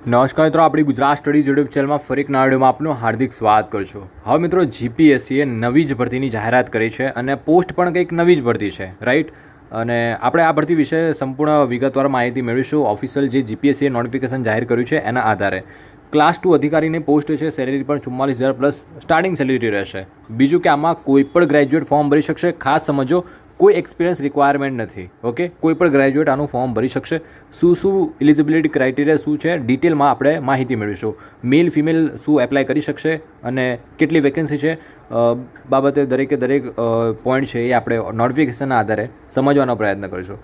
નમસ્કાર મિત્રો, આપણી ગુજરાત સ્ટડીઝ યુટ્યુબ ચેનલમાં ફરી એક નવા આપનું હાર્દિક સ્વાગત કરું છું. હવે મિત્રો જીપીએસસીએ નવી જ ભરતીની જાહેરાત કરી છે અને પોસ્ટ પણ કંઈક નવી જ ભરતી છે રાઈટ અને આપણે આ ભરતી વિશે સંપૂર્ણ વિગતવાર માહિતી મેળવીશું. ઓફિશિયલ જે જીપીએસસીએ નોટિફિકેશન જાહેર કર્યું છે એના આધારે. ક્લાસ ટુ અધિકારીની પોસ્ટ છે સેલેરી પણ ચુમ્માલીસ હજાર પ્લસ સ્ટાર્ટિંગ સેલેરી રહેશે. બીજું કે આમાં કોઈ પણ ગ્રેજ્યુએટ ફોર્મ ભરી શકશે. ખાસ સમજો કોઈ એક્સપિરિયન્સ રિક્વાયરમેન્ટ નથી ઓકે કોઈ પણ ગ્રેજ્યુએટ આનું ફોર્મ ભરી શકશે. શું શું ઇલિજિબિલિટી ક્રાઇટેરિયા શું છે ડિટેલમાં આપણે માહિતી મેળવીશું. મેલ ફિમેલ શું એપ્લાય કરી શકશે અને કેટલી વેકેન્સી છે? બાબતે દરેકે દરેક પોઈન્ટ છે એ આપણે નોટિફિકેશનના આધારે સમજવાનો પ્રયત્ન કરીશું.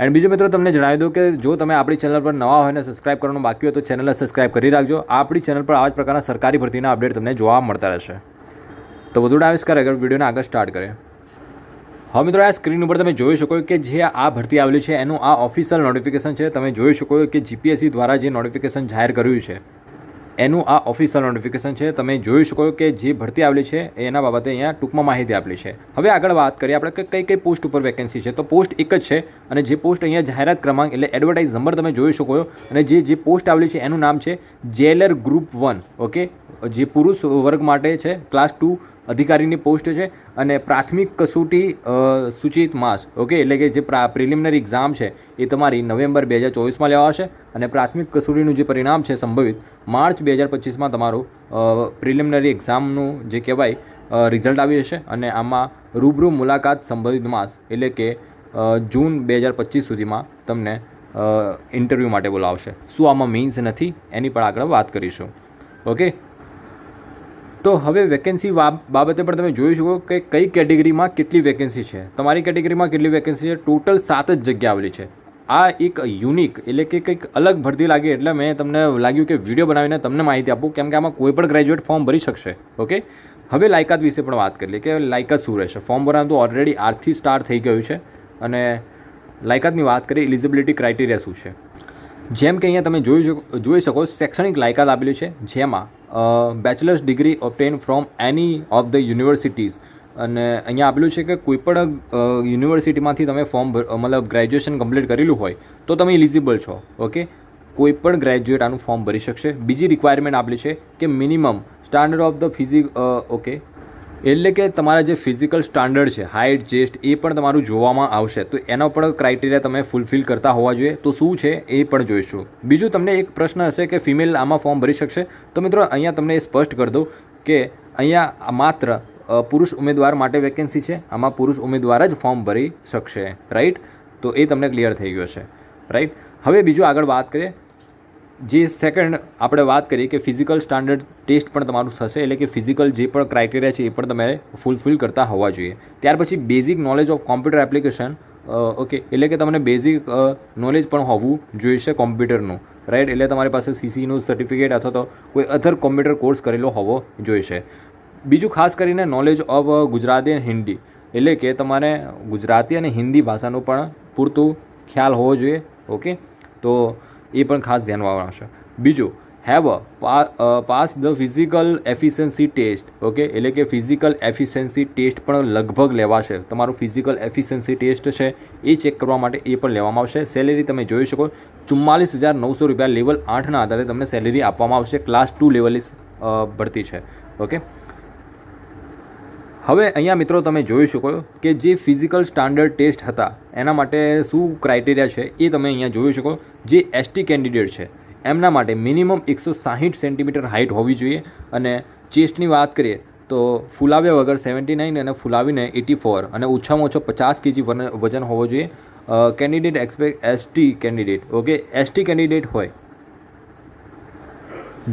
એન્ડ બીજું મિત્રો તમને જણાવી દઉં કે જો તમે આપણી ચેનલ પર નવા હોય ને સબસ્ક્રાઇબ કરવાનું બાકી હોય તો ચેનલને સબસ્ક્રાઇબ કરી રાખજો. આપણી ચેનલ પર આવા જ પ્રકારના સરકારી ભરતીના અપડેટ તમને જોવા મળતા રહેશે. તો વધુ ડાવિસ કરે આગળ વિડીયોને આગળ સ્ટાર્ટ કરીએ હવે મિત્રો, આ સ્ક્રીન ઉપર તમે જોઈ શકો કે જે આ ભરતી આવેલી છે, એનું આ ઓફિશિયલ નોટિફિકેશન છે. તમે જોઈ શકો કે જીપીએસસી દ્વારા જે નોટિફિકેશન જાહેર કર્યું છે, એનું આ ઓફિશિયલ નોટિફિકેશન છે. તમે જોઈ શકો કે જે ભરતી આવેલી છે, એના બાબતે અહીંયા ટૂંકમાં માહિતી આપેલી છે. હવે આગળ વાત કરીએ આપણે કે કઈ કઈ પોસ્ટ ઉપર વેકેન્સી છે. તો પોસ્ટ એક જ છે અને જે પોસ્ટ અહીંયા જાહેરાત ક્રમાંક એટલે એડવર્ટાઇઝ નંબર તમે જોઈ શકો અને જે જે પોસ્ટ આવેલી છે, એનું નામ છે જેલર ગ્રુપ વન ઓકે જે પુરુષ વર્ગ માટે છે ક્લાસ ટુ અધિકારીની પોસ્ટ છે અને પ્રાથમિક કસોટી સૂચિત માસ, ઓકે? એટલે કે જે પ્રિલિમિનરી એક્ઝામ છે, એ તમારી નવેમ્બર બે હજાર ચોવીસમાં લેવાશે અને પ્રાથમિક કસોટીનું જે પરિણામ છે સંભવિત, માર્ચ બે હજાર પચીસમાં તમારું પ્રિલિમિનરી એક્ઝામનું જે કહેવાય રિઝલ્ટ આવી જશે અને આમાં રૂબરૂ મુલાકાત સંભવિત માસ, એટલે કે જૂન બે હજાર પચીસ સુધીમાં તમને ઇન્ટરવ્યૂ માટે બોલાવશે. શું આમાં મીન્સ નથી? એની પણ આગળ વાત કરીશું. ઓકે? તો હવે વેકેન્સી બાબતે પણ તમે જોઈ શકો કે કઈ કેટેગરીમાં કેટલી વેકેન્સી છે. તમારી કેટેગરીમાં કેટલી વેકેન્સી છે? ટોટલ સાત જ જગ્યા આવેલી છે. આ એક યુનિક એટલે કે કંઈક અલગ ભરતી લાગી એટલે મેં તમને લાગ્યું કે વીડિયો બનાવીને તમને માહિતી આપું, કેમ કે આમાં કોઈ પણ ગ્રેજ્યુએટ ફોર્મ ભરી શકશે. ઓકે હવે લાયકાત વિશે પણ વાત કરી લઈએ કે લાયકાત શું રહેશે? ફોર્મ ભરવાનું તો ઓલરેડી આજથી સ્ટાર્ટ થઈ ગયું છે. અને લાયકાતની વાત કરીએ એલિજિબિલિટી ક્રાઇટેરિયા શું છે? જેમ કે અહીંયા તમે જોઈ જોઈ શકો શૈક્ષણિક લાયકાત આપેલી છે, જેમાં bachelor's degree obtained from any of the universities અને અહીંયા આપેલું છે કે કોઈ પણ યુનિવર્સિટીમાંથી તમે ફોર્મ મતલબ ગ્રેજ્યુએશન કમ્પ્લીટ કરેલું હોય, તો તમે ઇલિજિબલ છો ઓકે કોઈ પણ ગ્રેજ્યુએટ આનું ફોર્મ ભરી શકશે. બીજી રિક્વાયરમેન્ટ આપેલી છે કે minimum standard of the physique okay એટલે કે તમારા જે ફિઝિકલ સ્ટાન્ડર્ડ છે હાઇટ ચેસ્ટ એ પણ તમારું જોવામાં આવશે. તો એના પણ ક્રાઇટેરિયા તમે ફૂલફિલ કરતા હોવા જોઈએ. તો શું છે, એ પણ જોઈશું. બીજું તમને એક પ્રશ્ન હશે કે ફિમેલ આમાં ફોર્મ ભરી શકશે? તો મિત્રો, અહીંયા તમને એ સ્પષ્ટ કરી દઉં કે અહીંયા માત્ર પુરુષ ઉમેદવાર માટે વેકેન્સી છે. આમાં પુરુષ ઉમેદવાર જ ફોર્મ ભરી શકશે. રાઈટ તો એ તમને ક્લિયર થઈ ગયો છે. રાઈટ હવે બીજું આગળ વાત કરીએ. જે સેકન્ડ આપણે વાત કરીએ કે ફિઝિકલ સ્ટાન્ડર્ડ ટેસ્ટ પણ તમારું થશે, એટલે કે ફિઝિકલ જે પણ ક્રાઇટેરિયા છે એ પણ તમે ફૂલફિલ કરતા હોવા જોઈએ. ત્યાર પછી basic knowledge of computer application okay એટલે કે તમને બેઝિક નોલેજ પણ હોવું જોઈશે કોમ્પ્યુટરનું રાઈટ એટલે તમારી પાસે સીસીનું સર્ટિફિકેટ અથવા તો કોઈ અધર કોમ્પ્યુટર કોર્સ કરેલો હોવો જોઈશે. બીજું ખાસ કરીને નોલેજ ઓફ ગુજરાતી અને હિન્દી, એટલે કે તમારે ગુજરાતી અને હિન્દી ભાષાનું પણ પૂરતું ખ્યાલ હોવો જોઈએ ઓકે તો એ પણ ખાસ ધ્યાનમાં આવશે. બીજું have a pass the physical efficiency test okay એટલે કે ફિઝિકલ એફિશિયન્સી ટેસ્ટ પણ લગભગ લેવાશે. તમારું ફિઝિકલ એફિશિયન્સી ટેસ્ટ છે, એ ચેક કરવા માટે એ પણ લેવામાં આવશે. સેલેરી તમે જોઈ શકો, ચુમ્માલીસ હજાર નવસો રૂપિયા લેવલ આઠના આધારે તમને સેલેરી આપવામાં આવશે. ક્લાસ ટુ લેવલની ભરતી છે ઓકે હવે અહીંયા મિત્રો તમે જોઈ શકો કે જે ફિઝિકલ સ્ટાન્ડર્ડ ટેસ્ટ હતા, એના માટે શું ક્રાઇટેરિયા છે એ તમે અહીંયા જોઈ શકો. જે એસટી કેન્ડિડેટ છે, એમના માટે મિનિમમ એકસો સાહીઠ સેન્ટીમીટર હાઇટ હોવી જોઈએ. અને ચેસ્ટની વાત કરીએ તો ફુલાવ્યા વગર સેવન્ટી નાઇન અને ફુલાવીને એટી ફોર અને ઓછામાં ઓછો પચાસ કેજી વજન હોવો જોઈએ. Candidate except ST candidate okay ST candidate હોય,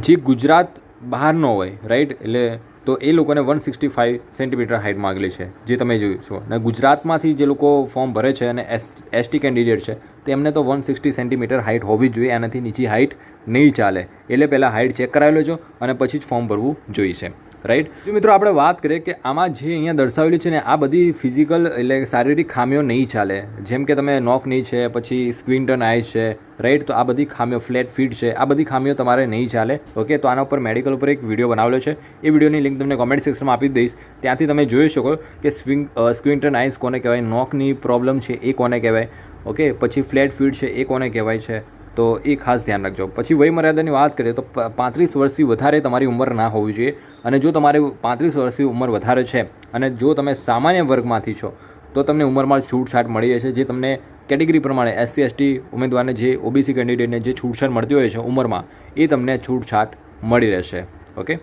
જે ગુજરાત બહારનો હોય રાઈટ એટલે તો એ લોકોને one sixty five centimetre height માગેલી છે, જે તમે જોયું છો. અને ગુજરાતમાંથી જે લોકો ફોર્મ ભરે છે અને એસ એસટી કેન્ડિડેટ છે, તો એમને તો વન સિક્સટી સેન્ટીમીટર હાઇટ હોવી જોઈએ એનાથી નીચી હાઇટ નહીં ચાલે. એટલે પહેલાં હાઇટ ચેક કરાવી લેજો અને પછી જ ફોર્મ ભરવું જોઈશે રાઈટ જો મિત્રો આપણે વાત કરીએ કે આમાં જે અહીંયા દર્શાવેલી છે ને, આ બધી ફિઝિકલ એટલે શારીરિક ખામીઓ નહીં ચાલે. જેમ કે તમે નોક નહીં છે, પછી સ્ક્વિન્ટન આઈ છે રાઈટ તો આ બધી ખામીઓ ફ્લેટ ફીટ છે, આ બધી ખામીઓ તમારે નહીં ચાલે. ઓકે તો આના ઉપર મેડિકલ ઉપર એક વીડિયો બનાવેલો છે. એ વિડીયોની લિંક તમને કોમેન્ટ સેક્શનમાં આપી દઈશ. ત્યાંથી તમે જોઈ શકો કે સ્વિંગ સ્ક્વિન્ટન આઈસ કોને કહેવાય નોકની પ્રોબ્લેમ છે એ કોને કહેવાય. ઓકે પછી ફ્લેટ ફીટ છે એ કોને કહેવાય છે. તો એ ખાસ ધ્યાન રાખજો. પછી વયમર્યાદાની વાત કરીએ તો પાંત્રીસ વર્ષથી વધારે તમારી ઉંમર ના હોવી જોઈએ. અને જો તમારે પાંત્રીસ વર્ષથી ઉંમર વધારે છે અને જો તમે સામાન્ય વર્ગમાંથી છો, તો તમને ઉંમરમાં છૂટછાટ મળી જશે જે તમને કેટેગરી પ્રમાણે એસસી, એસટી ઉમેદવારને જે ઓબીસી કેન્ડિડેટને જે છૂટછાટ મળતી હોય છે ઉંમરમાં, એ તમને છૂટછાટ મળી રહેશે. ઓકે?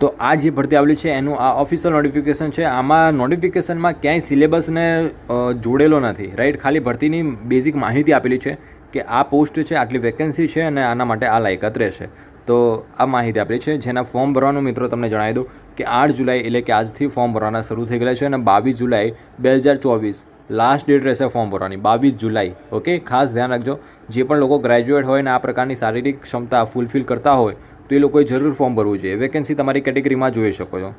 તો આ જે ભરતી આવેલી છે, એનું આ ઓફિશિયલ નોટિફિકેશન છે. આમાં નોટિફિકેશનમાં ક્યાંય સિલેબસને જોડેલો નથી રાઈટ ખાલી ભરતીની બેઝિક માહિતી આપેલી છે કે આ પોસ્ટ છે, આટલી વેકેન્સી છે અને આના માટે આ લાયકાત રહેશે. તો આ માહિતી આપેલી છે. જેના ફોર્મ ભરવાનું મિત્રો તમને જણાવી દઉં કે આઠ જુલાઈ એટલે કે આજથી ફોર્મ ભરવાના શરૂ થઈ ગયેલા છે અને બાવીસ જુલાઈ બે હજાર ચોવીસ લાસ્ટ ડેટ રહેશે ફોર્મ ભરવાની, બાવીસ જુલાઈ ઓકે ખાસ ધ્યાન રાખજો. જે પણ લોકો ગ્રેજ્યુએટ હોય ને આ પ્રકારની શારીરિક ક્ષમતા ફૂલફિલ કરતા હોય તો એ લોકોએ જરૂર ફોર્મ ભરવું જોઈએ. વેકેન્સી તમારી કેટેગરીમાં જોઈ શકો છો.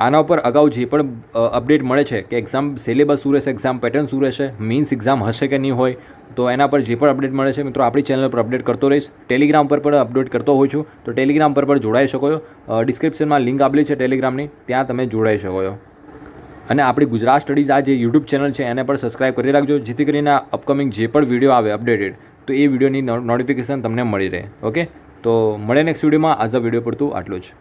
આના ઉપર અગાઉ જે પણ અપડેટ મળે છે કે એક્ઝામ સિલેબસ શું રહેશે એક્ઝામ પેટર્ન શું રહેશે મીન્સ એક્ઝામ હશે કે નહીં હોય, તો એના પર જે પણ અપડેટ મળે છે, મિત્રો, આપણી ચેનલ પર અપડેટ કરતો રહીશ. ટેલિગ્રામ પર પણ અપડેટ કરતો હોઉં છું. તો ટેલિગ્રામ પર પણ જોડાઈ શકો છો. ડિસ્ક્રિપ્શનમાં લિંક આપેલી છે ટેલિગ્રામની ત્યાં તમે જોડાઈ શકો છો. અને આપણી ગુજરાત સ્ટડીઝ આ જે યુટ્યુબ ચેનલ છે, એને પણ સબસ્ક્રાઇબ કરી રાખજો. જેથી કરીને અપકમિંગ જે પણ વીડિયો આવે અપડેટેડ તો એ વિડીયોની નોટિફિકેશન તમને મળી રહે. ઓકે તો મળે નેક્સ્ટ વિડીયોમાં આજ આ વીડિયો પડતું આટલું જ.